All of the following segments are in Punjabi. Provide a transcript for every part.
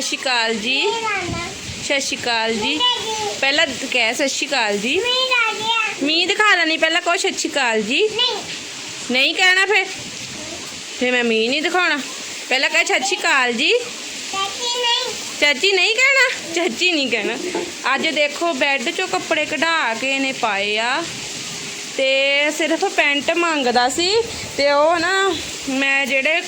ਸਤਿ ਸ਼੍ਰੀ ਅਕਾਲ ਜੀ। ਸਤਿ ਸ਼੍ਰੀ ਅਕਾਲ ਜੀ। ਪਹਿਲਾਂ ਕਹਿ ਸਤਿ ਸ਼੍ਰੀ ਅਕਾਲ ਜੀ। ਮੀਂਹ ਦਿਖਾ ਲੈਣੀ ਪਹਿਲਾਂ ਕਹੋ ਸਤਿ ਸ਼੍ਰੀ ਅਕਾਲ ਜੀ। ਨਹੀਂ ਕਹਿਣਾ ਫਿਰ। ਫਿਰ ਮੈਂ ਮੀਂਹ ਨਹੀਂ ਦਿਖਾਉਣਾ। ਪਹਿਲਾਂ ਕਹਿ ਸਤਿ ਸ਼੍ਰੀ ਅਕਾਲ ਜੀ। ਚਾਚੀ ਨਹੀਂ ਕਹਿਣਾ। ਚਾਚੀ ਨਹੀਂ ਕਹਿਣਾ। ਅੱਜ ਦੇਖੋ ਬੈੱਡ ਚੋਂ ਕੱਪੜੇ ਕਢਾ ਕੇ ਇਹਨੇ ਪਾਏ ਆ। ਤੇ ਸਿਰਫ ਪੈਂਟ ਮੰਗਦਾ ਸੀ। ਤੇ ਉਹ ਨਾ ਮੈਂ ਜਿਹੜੇ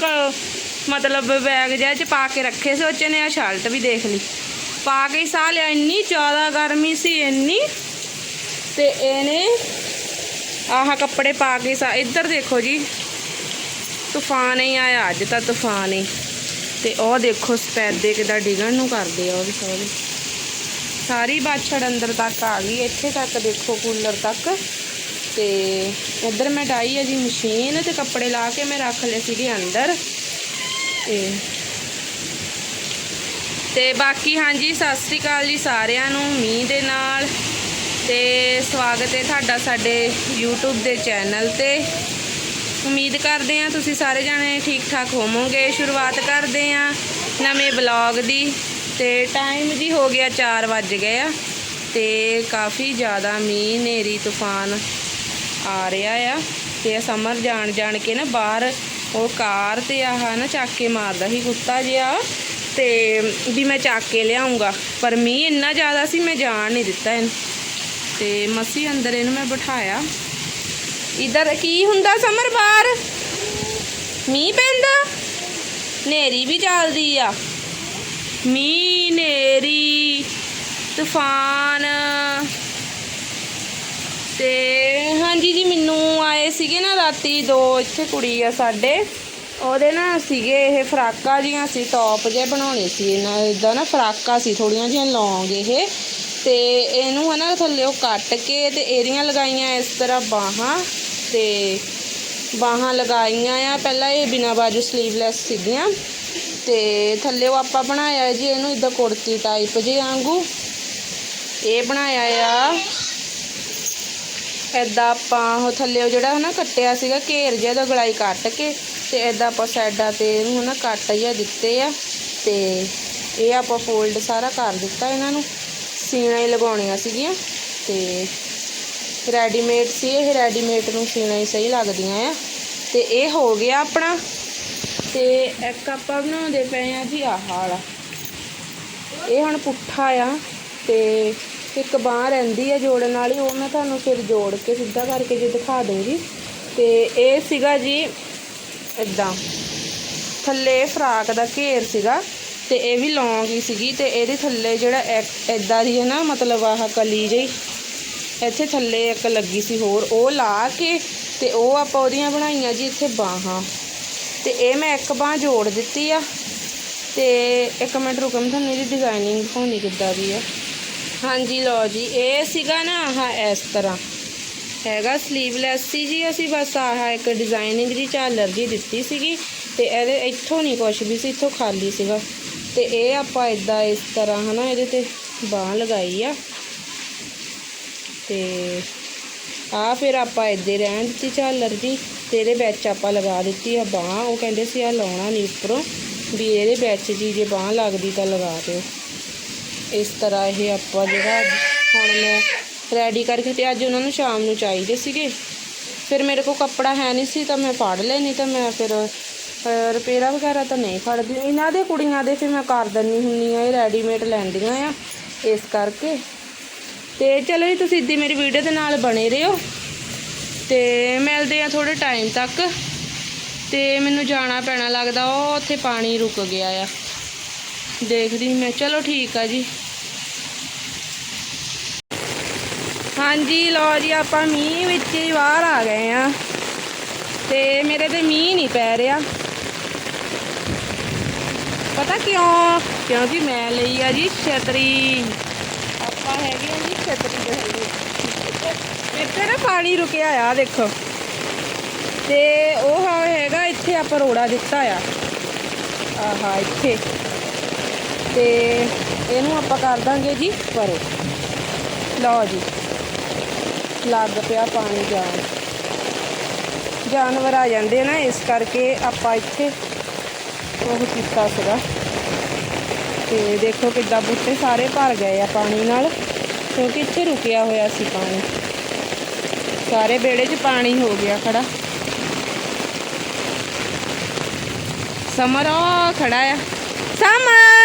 ਮਤਲਬ ਬੈਗ ਜਿਹਾ ਚ ਪਾ ਕੇ ਰੱਖੇ ਸੀ, ਉਹ ਚ ਨੇ ਆ ਸ਼ਰਟ ਵੀ ਦੇਖ ਲਈ। ਪਾ ਕੇ ਸਾਹ ਲਿਆ, ਇੰਨੀ ਜ਼ਿਆਦਾ ਗਰਮੀ ਸੀ, ਇੰਨੀ। ਤੇ ਇਹਨੇ ਆਹ ਕੱਪੜੇ ਪਾ ਕੇ ਸਾ ਇੱਧਰ ਦੇਖੋ ਜੀ। ਤੂਫਾਨ ਹੀ ਆਇਆ, ਅੱਜ ਤਾਂ ਤੂਫਾਨ ਹੀ। ਤੇ ਉਹ ਦੇਖੋ ਸਪੈਦੇ ਕਿਦਾਂ ਡਿਗਣ ਨੂੰ ਕਰਦੇ ਆ ਉਹ ਵੀ ਸਾਰੇ। ਸਾਰੀ ਬਾਛੜ ਅੰਦਰ ਤੱਕ ਆ ਗਈ, ਇੱਥੇ ਤੱਕ ਦੇਖੋ ਕੂਲਰ ਤੱਕ। ਤੇ ਇੱਧਰ ਮੈਂ ਡਾਈ ਹੈ ਜੀ ਮਸ਼ੀਨ ਤੇ ਕੱਪੜੇ ਲਾ ਕੇ ਮੈਂ ਰੱਖ ਲਏ ਸੀਗੇ ਅੰਦਰ। ਤੇ ਤੇ ਬਾਕੀ ਹਾਂਜੀ, ਸਤਿ ਸ੍ਰੀ ਅਕਾਲ ਜੀ ਸਾਰਿਆਂ ਨੂੰ, ਮੀਂਹ ਦੇ ਨਾਲ ਤੇ ਸਵਾਗਤ ਹੈ ਤੁਹਾਡਾ ਸਾਡੇ YouTube ਦੇ ਚੈਨਲ ਤੇ। ਉਮੀਦ ਕਰਦੇ ਹਾਂ ਤੁਸੀਂ ਸਾਰੇ ਜਾਣੇ ਠੀਕ ਠਾਕ ਹੋਵੋਗੇ। ਸ਼ੁਰੂਆਤ ਕਰਦੇ ਹਾਂ ਨਵੇਂ ਬਲੌਗ ਦੀ। ਤੇ ਟਾਈਮ ਜੀ ਹੋ ਗਿਆ 4 ਵੱਜ ਗਏ ਆ ਤੇ ਕਾਫੀ ਜ਼ਿਆਦਾ ਮੀਂਹ, ਹਨੇਰੀ, ਤੂਫਾਨ ਆ ਰਿਹਾ ਆ। ਤੇ ਸਮਰ ਜਾਣ ਜਾਣ ਕੇ ਨਾ ਬਾਹਰ ਉਹ ਕਾਰ ਤੇ ਆਹ ਨਾ, ਚੱਕ ਕੇ ਮਾਰਦਾ ਸੀ ਕੁੱਤਾ ਜਿਹਾ ਤੇ ਵੀ ਮੈਂ ਚੱਕ ਕੇ ਲਿਆਉਂਗਾ। ਪਰ ਮੀਂਹ ਇੰਨਾ ਜ਼ਿਆਦਾ ਸੀ, ਮੈਂ ਜਾਣ ਨਹੀਂ ਦਿੱਤਾ ਇਹਨੂੰ। ਤੇ ਮਸੀ ਅੰਦਰ ਇਹਨੂੰ ਮੈਂ ਬਿਠਾਇਆ। ਇਧਰ ਕੀ ਹੁੰਦਾ ਸਮਰ ਬਾਹਰ? ਮੀਂਹ ਪੈਂਦਾ? ਨੇਰੀ ਵੀ ਚੱਲਦੀ ਆ। ਮੀਂਹ ਨੇਰੀ ਤੂਫਾਨ ਤੇ ਹਾਂਜੀ ਜੀ ਸੀਗੇ ਨਾ ਰਾਤੀ ਦੋ ਇੱਥੇ ਕੁੜੀ ਆ ਸਾਡੇ। ਉਹਦੇ ਨਾ ਸੀਗੇ ਇਹ ਫਰਾਕਾਂ ਜੀਆਂ ਸੀ ਟੌਪ ਜੇ ਬਣਾਉਣੇ ਸੀ ਇਹਨਾਂ ਇਦਾਂ ਨਾ ਫਰਾਕਾਂ ਸੀ ਥੋੜੀਆਂ ਜਿਹੀਆਂ ਲੌਂਗ ਇਹ। ਤੇ ਇਹਨੂੰ ਹਨਾ ਥੱਲੇ ਉਹ ਕੱਟ ਕੇ ਤੇ ਇਹਦੀਆਂ ਲਗਾਈਆਂ ਇਸ ਤਰ੍ਹਾਂ ਬਾਹਾਂ। ਤੇ ਬਾਹਾਂ ਲਗਾਈਆਂ ਆ। ਪਹਿਲਾਂ ਇਹ ਬਿਨਾ ਬਾਜੂ ਸਲੀਵਲੈਸ ਸੀਗੀਆਂ। ਤੇ ਥੱਲੇ ਉਹ ਆਪਾਂ ਬਣਾਇਆ ਜੀ, ਇਹਨੂੰ ਇਦਾਂ ਕੁੜਤੀ ਟਾਈਪ ਜੇ ਵਾਂਗੂ। ਇਹ ਬਣਾਇਆ ਆ। ਐਦਾਂ ਆਪਾਂ ਉਹ ਥੱਲੇ ਉਹ ਜਿਹੜਾ ਹਨਾ ਕੱਟਿਆ ਸੀਗਾ ਘੇਰ ਜਿਹਾ ਦਾ ਗਲਾਈ ਕੱਟ ਕੇ ਤੇ ਐਦਾਂ ਆਪਾਂ ਸਾਈਡਾਂ ਤੇ ਇਹਨੂੰ ਹਨਾ ਕੱਟ ਜਿਹਾ ਦਿੱਤੇ ਆ ਤੇ ਇਹ ਆਪਾਂ ਫੋਲਡ ਸਾਰਾ ਕਰ ਦਿੱਤਾ ਇਹਨਾਂ ਨੂੰ, ਸੀਣਾ ਹੀ ਲਗਾਉਣੀਆਂ ਸੀਗੀਆਂ ਤੇ ਰੈਡੀਮੇਡ ਸੀ ਇਹ ਰੈਡੀਮੇਡ ਨੂੰ ਸੀਣਾ ਹੀ ਸਹੀ ਲੱਗਦੀਆਂ ਆ ਤੇ ਇਹ ਹੋ ਗਿਆ ਆਪਣਾ ਤੇ ਇੱਕ ਆਪਾਂ ਬਣਾਉਂਦੇ ਪਏ ਆ ਜੀ ਆਹ ਵਾਲਾ। ਇਹ ਹੁਣ ਪੁੱਠਾ ਆ ਤੇ ਇੱਕ ਬਾਹ ਰਹਿੰਦੀ ਆ ਜੋੜਨ ਵਾਲੀ, ਉਹ ਮੈਂ ਤੁਹਾਨੂੰ ਫਿਰ ਜੋੜ ਕੇ ਸਿੱਧਾ ਕਰਕੇ ਜੇ ਦਿਖਾ ਦੂੰਗੀ ਤੇ ਇਹ ਸੀਗਾ ਜੀ ਇਦਾਂ ਥੱਲੇ ਫਰਾਕ ਦਾ ਘੇਰ ਸੀਗਾ ਤੇ ਇਹ ਵੀ ਲੌਂਗ ਹੀ ਸੀਗੀ ਤੇ ਇਹਦੇ ਥੱਲੇ ਜਿਹੜਾ ਇਦਾਂ ਦੀ ਹੈ ਨਾ, ਮਤਲਬ ਆਹ ਕਲੀ ਜਿਹੀ, ਇੱਥੇ ਥੱਲੇ ਇੱਕ ਲੱਗੀ ਸੀ ਹੋਰ, ਉਹ ਲਾ ਕੇ ਤੇ ਉਹ ਆਪਾਂ ਉਹਦੀਆਂ ਬਣਾਈਆਂ ਜੀ ਇੱਥੇ ਬਾਹਾਂ। ਤੇ ਇਹ ਮੈਂ ਇੱਕ ਬਾਹ ਜੋੜ ਦਿੱਤੀ ਆ ਤੇ ਇੱਕ ਮਿੰਟ ਰੁਕੋ ਮੈਂ ਤੁਹਾਨੂੰ ਇਹਦੀ ਡਿਜ਼ਾਈਨਿੰਗ ਦਿਖਾਉਣੀ ਕਿੱਦਾਂ ਦੀ ਆ। ਹਾਂਜੀ ਲਓ ਜੀ, ਇਹ ਸੀਗਾ ਨਾ ਆਹ ਇਸ ਤਰ੍ਹਾਂ। ਹੈਗਾ ਸਲੀਵਲੈਸ ਸੀ ਜੀ, ਅਸੀਂ ਬਸ ਆਹ ਇੱਕ ਡਿਜ਼ਾਈਨਿੰਗ ਦੀ ਝਾਲਰ ਜੀ ਦਿੱਤੀ ਸੀਗੀ ਤੇ ਇਹਦੇ ਇੱਥੋਂ ਨਹੀਂ ਕੁਝ ਵੀ ਸੀ, ਇੱਥੋਂ ਖਾਲੀ ਸੀਗਾ। ਤੇ ਇਹ ਆਪਾਂ ਇਦਾਂ ਇਸ ਤਰ੍ਹਾਂ ਹਨਾ, ਇਹਦੇ ਤੇ ਬਾਹ ਲਗਾਈ ਆ। ਤੇ ਆ ਫਿਰ ਆਪਾਂ ਇੱਦੇ ਰਹਿਣ ਦਿੱਤੀ ਝਾਲਰ ਜੀ ਤੇ ਇਹਦੇ ਵਿੱਚ ਆਪਾਂ ਲਗਾ ਦਿੱਤੀ ਆ ਬਾਹ। ਉਹ ਕਹਿੰਦੇ ਸੀ ਆ ਲਾਉਣਾ ਨਹੀਂ ਉੱਪਰੋਂ, ਵੀ ਇਹਦੇ ਵਿੱਚ ਜੀ, ਜੇ ਬਾਹ ਲੱਗਦੀ ਤਾਂ ਲਗਾ ਦਿਓ। ਇਸ ਤਰ੍ਹਾਂ ਇਹ ਆਪਾਂ ਜਿਹੜਾ ਹੁਣ ਮੈਂ ਰੈਡੀ ਕਰਕੇ ਤੇ ਅੱਜ ਉਹਨਾਂ ਨੂੰ ਸ਼ਾਮ ਨੂੰ ਚਾਹੀਦੇ ਸੀਗੇ। ਫਿਰ ਮੇਰੇ ਕੋਲ ਕੱਪੜਾ ਹੈ ਨਹੀਂ ਸੀ ਤਾਂ ਮੈਂ ਫੜ ਲਏ, ਨਹੀਂ ਤਾਂ ਮੈਂ ਫਿਰ ਰਪੇਰਾ ਵਗੈਰਾ ਤਾਂ ਨਹੀਂ ਫੜਦੀ। ਇਹਨਾਂ ਦੇ ਕੁੜੀਆਂ ਦੇ ਫਿਰ ਮੈਂ ਕਰ ਦਿੰਨੀ ਹੁੰਨੀ ਆ ਇਹ ਰੈਡੀਮੇਡ ਲੈਂਦੀਆਂ ਆ ਇਸ ਕਰਕੇ। ਤੇ ਚਲੋ ਜੀ, ਤੁਸੀਂ ਇੱਦੀ ਮੇਰੀ ਵੀਡੀਓ ਦੇ ਨਾਲ ਬਣੇ ਰਹੋ। ਤੇ ਮਿਲਦੇ ਆ ਥੋੜੇ ਟਾਈਮ ਤੱਕ। ਤੇ ਮੈਨੂੰ ਜਾਣਾ ਪੈਣਾ ਲੱਗਦਾ, ਉਹ ਉੱਥੇ ਪਾਣੀ ਰੁਕ ਗਿਆ ਆ। ਦੇਖਦੀ ਮੈਂ। ਚਲੋ ਠੀਕ ਆ ਜੀ। ਹਾਂਜੀ, ਲਓ ਜੀ, ਆਪਾਂ ਮੀਂਹ ਵਿੱਚ ਹੀ ਬਾਹਰ ਆ ਗਏ ਆ। ਤੇ ਮੇਰੇ ਤੇ ਮੀਂਹ ਨਹੀਂ ਪੈ ਰਿਹਾ। ਪਤਾ ਕਿਉਂ? ਕਿਉਂਕਿ ਮੈਂ ਲਈ ਆ ਜੀ ਛਤਰੀ। ਆਪਾਂ ਹੈਗੇ ਆ ਜੀ ਛਤਰੀ ਦੇ ਥੱਲੇ। ਇੱਥੇ ਨਾ ਪਾਣੀ ਰੁਕਿਆ ਆ, ਦੇਖੋ। ਤੇ ਉਹ ਹੈਗਾ ਇੱਥੇ ਆਪਾਂ ਰੋੜਾ ਦਿੱਤਾ ਆ। ਆਹਾ, ਇੱਥੇ। ਤੇ ਇਹਨੂੰ ਆਪਾਂ ਕਰ ਦਾਂਗੇ ਜੀ ਪਰੇ। ਲਓ ਜੀ। ਲੱਗ ਪਿਆ ਪਾਣੀ ਜਾਣ। ਜਾਨਵਰ ਆ ਜਾਂਦੇ ਨਾ, ਇਸ ਕਰਕੇ ਆਪਾਂ ਇੱਥੇ ਉਹ ਕੀਤਾ ਸੀਗਾ। ਤੇ ਦੇਖੋ ਕਿੱਦਾਂ ਬੂਟੇ ਸਾਰੇ ਭਰ ਗਏ ਆ ਪਾਣੀ ਨਾਲ, ਕਿਉਂਕਿ ਇੱਥੇ ਰੁਕਿਆ ਹੋਇਆ ਸੀ ਪਾਣੀ। ਸਾਰੇ ਵਿਹੜੇ 'ਚ ਪਾਣੀ ਹੋ ਗਿਆ ਖੜਾ। ਸਮਰ ਉਹ ਖੜਾ ਆ। ਸਮਰ!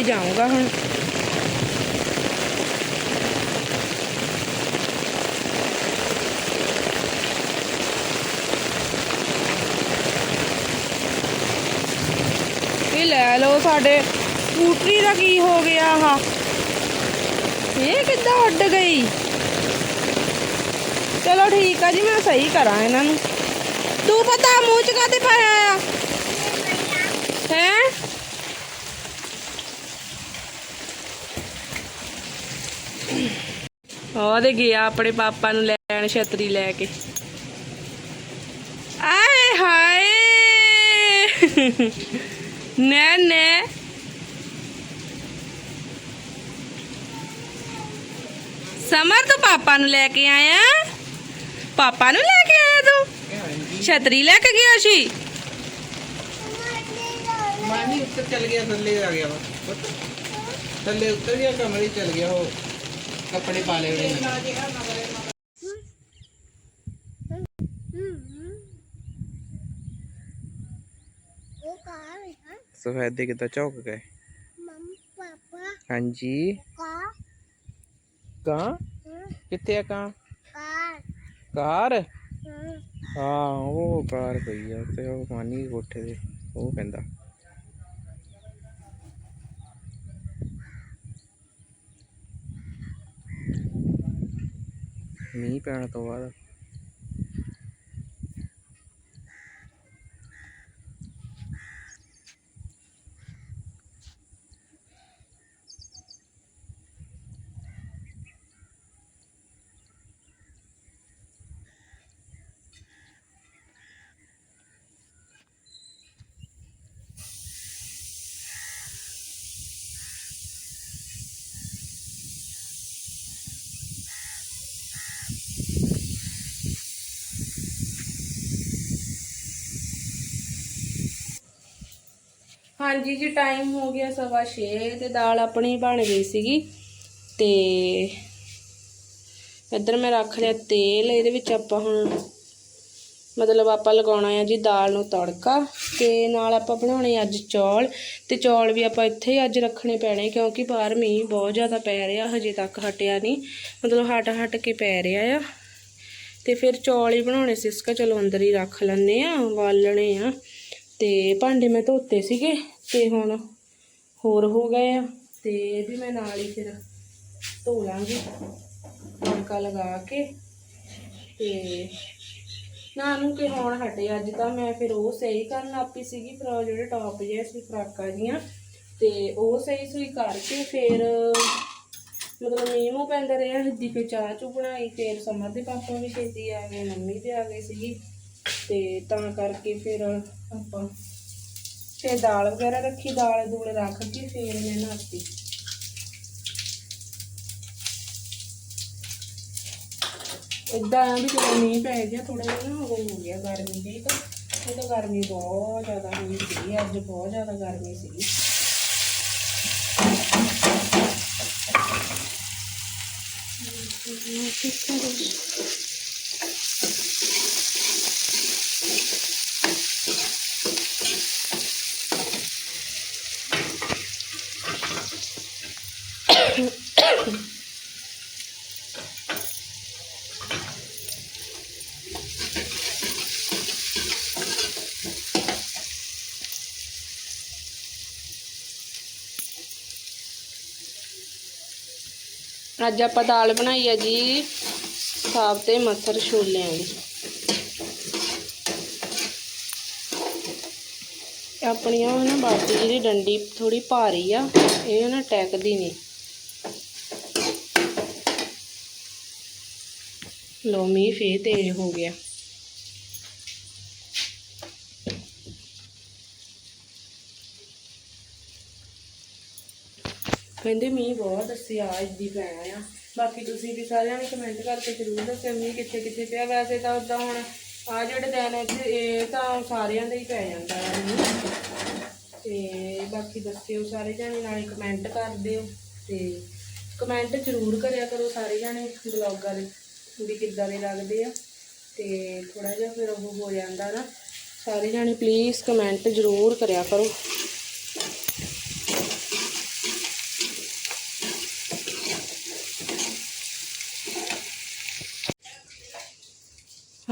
ਹੌਲੀ ਜਾਊਂਗਾ ਹੁਣ। ਇਹ ਲੈ ਲਓ ਸਾਡੇ ਸਕੂਟਰੀ ਦਾ ਕੀ ਹੋ ਗਿਆ ਆਹ। ਇਹ ਕਿੱਦਾਂ ਉੱਡ ਗਈ? ਚਲੋ ਠੀਕ ਆ ਜੀ, ਮੈਂ ਸਹੀ ਕਰਾਂ ਇਹਨਾਂ ਨੂੰ। ਤੂੰ ਪਤਾ ਮੂੰਹ ਚ ਕਾਤੇ ਪਾਇਆ ਆ? ਹੈ? ਉਹਦੇ ਗਿਆ ਆਪਣੇ ਪਾਪਾ ਨੂੰ ਲੈਣ ਛਤਰੀ ਲੈ ਕੇ। ਆਏ ਹਾਏ! ਨੈ ਨੈ। ਸਮਰ, ਤੂੰ ਪਾਪਾ ਨੂੰ ਲੈ ਕੇ ਆਇਆ? ਪਾਪਾ ਨੂੰ ਲੈ ਕੇ ਆਇਆ ਤੂੰ? ਛਤਰੀ ਲੈ ਕੇ ਗਿਆ ਸੀ? ਮਾਨੀ ਉੱਤੇ ਚੱਲ ਗਿਆ, ਥੱਲੇ ਆ ਗਿਆ ਵਾ। ਥੱਲੇ ਉੱਤਰ ਗਿਆ, ਕਮਰੇ 'ਚ ਚੱਲ ਗਿਆ ਉਹ। ਕੱਪੜੇ ਪਾ ਲਏ ਉਹਨੇ। ਉਹ ਕਾਰ ਹੈ ਸਫੈਦੇ ਕਿੱਦਾਂ ਝੌਕ ਗਏ? ਮੰਮ ਪਾਪਾ ਹਾਂਜੀ। ਕਾ? ਕਾਂ ਕਿੱਥੇ ਆ ਕਾਂ? ਕਾਰ। ਹਾਂ। ਉਹ ਕਾਰ ਪਈ ਆ ਤੇ ਉਹ ਮਾਨੀ ਕੋਠੇ ਦੇ ਉਹ ਕਹਿੰਦਾ। ਮੀਂਹ ਪੈਣ ਤੋਂ ਬਾਅਦ ਹਾਂਜੀ ਜੀ ਟਾਈਮ ਹੋ ਗਿਆ ਸਵਾ 6 ਤੇ ਦਾਲ ਆਪਣੀ ਬਣ ਗਈ ਸੀਗੀ ਤੇ ਇੱਧਰ ਮੈਂ ਰੱਖ ਲਿਆ ਤੇਲ, ਇਹਦੇ ਵਿੱਚ ਆਪਾਂ ਹੁਣ ਮਤਲਬ ਆਪਾਂ ਲਗਾਉਣਾ ਆ ਜੀ ਦਾਲ ਨੂੰ ਤੜਕਾ ਤੇ ਨਾਲ ਆਪਾਂ ਬਣਾਉਣੇ ਅੱਜ ਚੌਲ ਤੇ ਚੌਲ ਵੀ ਆਪਾਂ ਇੱਥੇ ਹੀ ਅੱਜ ਰੱਖਣੇ ਪੈਣੇ ਕਿਉਂਕਿ ਬਾਹਰ ਮੀਂਹ ਬਹੁਤ ਜ਼ਿਆਦਾ ਪੈ ਰਿਹਾ, ਹਜੇ ਤੱਕ ਹਟਿਆ ਨਹੀਂ, ਮਤਲਬ ਹਟ ਹਟ ਕੇ ਪੈ ਰਿਹਾ ਆ। ਤੇ ਫਿਰ ਚੌਲ ਹੀ ਬਣਾਉਣੇ ਸੀ ਇਸਕਾ ਚਲੋ ਅੰਦਰ ਹੀ ਰੱਖ ਲੈਣੇ ਆ ਵਾਲਣੇ ਆ। ਤੇ ਭਾਂਡੇ ਮੈਂ ਧੋਤੇ ਸੀਗੇ ਤੇ ਹੁਣ ਹੋਰ ਹੋ ਗਏ ਆ। ਤੇ ਇਹ ਵੀ ਮੈਂ ਨਾਲ ਹੀ ਫਿਰ ਧੋ ਲਾਂਗੀ, ਤੜਕਾ ਲਗਾ ਕੇ। ਤੇ ਨਾ ਨੂੰ ਕਿ ਹੁਣ ਹਟੇ, ਅੱਜ ਤਾਂ ਮੈਂ ਫਿਰ ਉਹ ਸਹੀ ਕਰਨ ਲੱਪੀ ਸੀਗੀ ਪਰ ਉਹ ਜਿਹੜੇ ਟੌਪ ਜਿਹੇ ਸੀ, ਫਰਾਕਾਂ ਜੀਆਂ। ਤੇ ਉਹ ਸਹੀ ਸੂਈ ਕਰਕੇ ਫਿਰ ਮਤਲਬ ਮੀਂਹ ਮੂੰਹ ਪੈਂਦਾ ਰਿਹਾ ਹਿੱਦੀ ਫੇ ਚਾਹ ਚੂ ਬਣਾਈ, ਫਿਰ ਸਮਰ ਦੇ ਪਾਪਾ ਵੀ ਛੇਤੀ ਆ ਗਏ, ਮੰਮੀ ਵੀ ਆ ਗਈ ਸੀਗੀ। ਤੇ ਤਾਂ ਕਰਕੇ ਫਿਰ ਆਪਾਂ ਫਿਰ ਦਾਲ ਵਗੈਰਾ ਰੱਖੀ, ਦਾਲ ਦੂਲ ਰੱਖ ਕੇ ਫਿਰ ਮੈਂ ਨਹਾਤੀ ਇਦਾਂ ਆ ਵੀ ਜਦੋਂ ਮੀਂਹ ਪੈ ਗਿਆ ਥੋੜਾ ਜਿਹਾ ਨਾ ਉਹ ਹੋ ਗਿਆ ਗਰਮੀ ਦੀ ਤਾਂ ਇਹ ਤਾਂ ਗਰਮੀ ਬਹੁਤ ਜ਼ਿਆਦਾ ਹੋਈ ਸੀ ਅੱਜ ਬਹੁਤ ਜ਼ਿਆਦਾ ਗਰਮੀ ਸੀਗੀ ਅੱਜ ਆਪਾਂ ਦਾਲ ਬਣਾਈ ਆ ਜੀ। ਸਾਬਤੇ ਮਸਰ ਛੋਲਿਆਂ ਦੀ। ਆਪਣੀ ਉਹ ਨਾ ਬਾਟੀ ਜਿਹੜੀ ਡੰਡੀ ਥੋੜੀ ਭਾਰੀ ਆ, ਇਹ ਨਾ ਟੈਕਦੀ ਨਹੀਂ ਲੋ ਮੀਂਹ ਫੇਰ ਤੇਜ਼ ਹੋ ਗਿਆ। ਕਹਿੰਦੇ ਮੀਂਹ ਬਹੁਤ ਦੱਸਿਆ ਅੱਜ ਦੀ ਪੈਣਾ ਆ। ਬਾਕੀ ਤੁਸੀਂ ਵੀ ਸਾਰਿਆਂ ਨੇ ਕਮੈਂਟ ਕਰਕੇ ਜ਼ਰੂਰ ਦੱਸਿਓ ਮੀਂਹ ਕਿੱਥੇ ਕਿੱਥੇ ਪਿਆ। ਵੈਸੇ ਤਾਂ ਉਦਾਂ ਹੁਣ ਆ ਜਿਹੜੇ ਦਿਨ ਇੱਥੇ, ਇਹ ਤਾਂ ਸਾਰਿਆਂ ਦੇ ਹੀ ਪੈ ਜਾਂਦਾ ਆ ਮੀਂਹ। ਤੇ ਬਾਕੀ ਦੱਸਿਓ ਸਾਰੇ ਜਾਣੇ, ਨਾਲੇ ਕਮੈਂਟ ਕਰ ਦਿਓ। ਤੇ ਕਮੈਂਟ ਜ਼ਰੂਰ ਕਰਿਆ ਕਰੋ ਸਾਰੇ ਜਾਣੇ ਬਲੌਗਾਂ ਦੇ, ਵੀ ਕਿੱਦਾਂ ਦੇ ਲੱਗਦੇ ਆ। ਤੇ ਥੋੜਾ ਜਿਹਾ ਫਿਰ ਉਹ ਹੋ ਜਾਂਦਾ ਨਾ। ਸਾਰੇ ਜਾਣੇ ਪਲੀਜ਼ ਕਮੈਂਟ ਜ਼ਰੂਰ ਕਰਿਆ ਕਰੋ।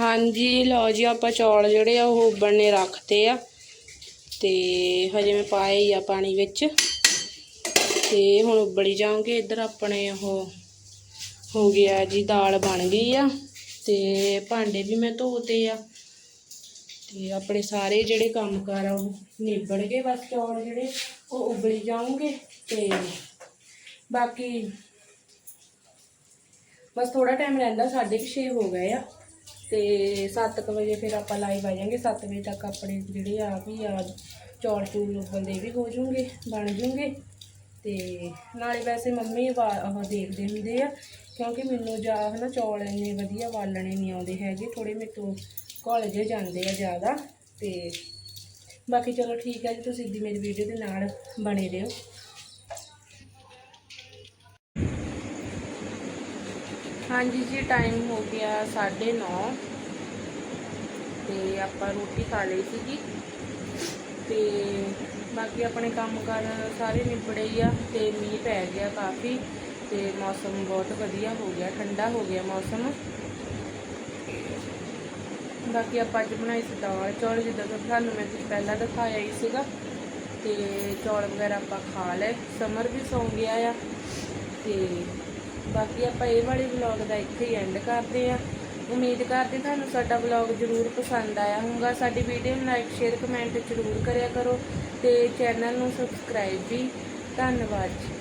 ਹਾਂਜੀ, ਲਓ ਜੀ, ਆਪਾਂ ਚੌਲ ਜਿਹੜੇ ਆ ਉਹ ਉਬਲਣੇ ਰੱਖਤੇ ਆ। ਤੇ ਹਜੇ ਮੈਂ ਪਾਏ ਹੀ ਆ ਪਾਣੀ ਵਿੱਚ। ਤੇ ਹੁਣ ਉਬਲੀ ਜਾਣਗੇ, ਇੱਧਰ ਆਪਣੇ ਉਹ ਹੋ ਗਿਆ ਜੀ, ਦਾਲ ਬਣ ਗਈ ਆ। ਤੇ ਭਾਂਡੇ ਵੀ ਮੈਂ ਧੋਤੇ ਆ। ਤੇ ਆਪਣੇ ਸਾਰੇ ਜਿਹੜੇ ਕੰਮ ਕਾਰ ਆ, ਉਹ ਨਿਬੜ ਗਏ, ਬਸ ਚੌਲ ਜਿਹੜੇ, ਉਹ ਉਬਲੀ ਜਾਣਗੇ। ਤੇ ਬਾਕੀ ਬਸ ਥੋੜਾ ਟਾਈਮ ਰਹਿੰਦਾ 6:30 ਹੋ ਗਏ ਆ। ਤੇ 7:00 ਵਜੇ ਫਿਰ ਆਪਾਂ ਲਾਈਵ ਆ ਜਾਾਂਗੇ 7 ਵਜੇ ਤੱਕ ਆਪਣੇ ਜਿਹੜੇ ਆ ਵੀ ਆ, ਚੌਲ ਚੂਲ ਉਬਲਦੇ ਵੀ ਹੋ ਜੂਗੇ ਬਣ ਜੂਗੇ ਤੇ ਨਾਲੇ ਵੈਸੇ ਮੰਮੀ ਉਹ ਦੇਖਦੇ ਹੁੰਦੇ ਆ, ਕਿਉਂਕਿ ਮੈਨੂੰ ਜਾ ਹਨਾ ਚੌਲ ਇੰਨੇ ਵਧੀਆ ਵਾਲਣੇ ਨਹੀਂ ਆਉਂਦੇ ਹੈਗੇ ਥੋੜੇ ਮੇਰੇ ਤੋਂ ਕਾਲਜ ਜਾਂਦੇ ਆ ਜ਼ਿਆਦਾ। ਤੇ ਬਾਕੀ ਚਲੋ ਠੀਕ ਹੈ ਜੀ, ਤੁਸੀਂ ਦੀ ਮੇਰੀ ਵੀਡੀਓ ਦੇ ਨਾਲ ਬਣੇ ਰਹੋ। ਹਾਂਜੀ ਜੀ ਟਾਈਮ ਹੋ ਗਿਆ 9:30 ਤੇ ਆਪਾਂ ਰੋਟੀ ਖਾ ਲਈ ਸੀਗੀ। ਤੇ ਬਾਕੀ ਆਪਣੇ ਕੰਮ ਕਰ ਸਾਰੇ ਨਿਬੜੇ ਹੀ ਆ ਤੇ ਮੀਂਹ ਪੈ ਗਿਆ ਕਾਫੀ ਤੇ ਮੌਸਮ ਬਹੁਤ ਵਧੀਆ ਹੋ ਗਿਆ, ਠੰਡਾ ਹੋ ਗਿਆ ਮੌਸਮ। ਬਾਕੀ ਆਪਾਂ ਅੱਜ ਬਣਾਈ ਸੀ ਦਾਲ ਚੌਲ, ਜਿੱਦਾਂ ਕਿ ਤੁਹਾਨੂੰ ਮੈਂ ਕੁਝ ਪਹਿਲਾਂ ਦਿਖਾਇਆ ਹੀ ਸੀਗਾ। ਤੇ ਚੌਲ ਵਗੈਰਾ ਆਪਾਂ ਖਾ ਲਏ। ਸਮਰ ਵੀ ਸੌਂ ਗਿਆ ਆ ਤੇ ਬਾਕੀ ਆਪਾਂ ਇਹ ਵਾਲੇ ਵਲੌਗ ਦਾ ਇੱਥੇ ਹੀ ਐਂਡ ਕਰਦੇ ਆ ਉਮੀਦ ਕਰਦੇ ਤੁਹਾਨੂੰ ਸਾਡਾ ਵਲੌਗ ਜ਼ਰੂਰ ਪਸੰਦ ਆਇਆ ਹੋਊਗਾ। ਸਾਡੀ ਵੀਡੀਓ ਨੂੰ ਲਾਈਕ ਸ਼ੇਅਰ ਕਮੈਂਟ ਜ਼ਰੂਰ ਕਰਿਆ ਕਰੋ ਤੇ ਚੈਨਲ ਨੂੰ ਸਬਸਕ੍ਰਾਈਬ ਵੀ। ਧੰਨਵਾਦ ਜੀ।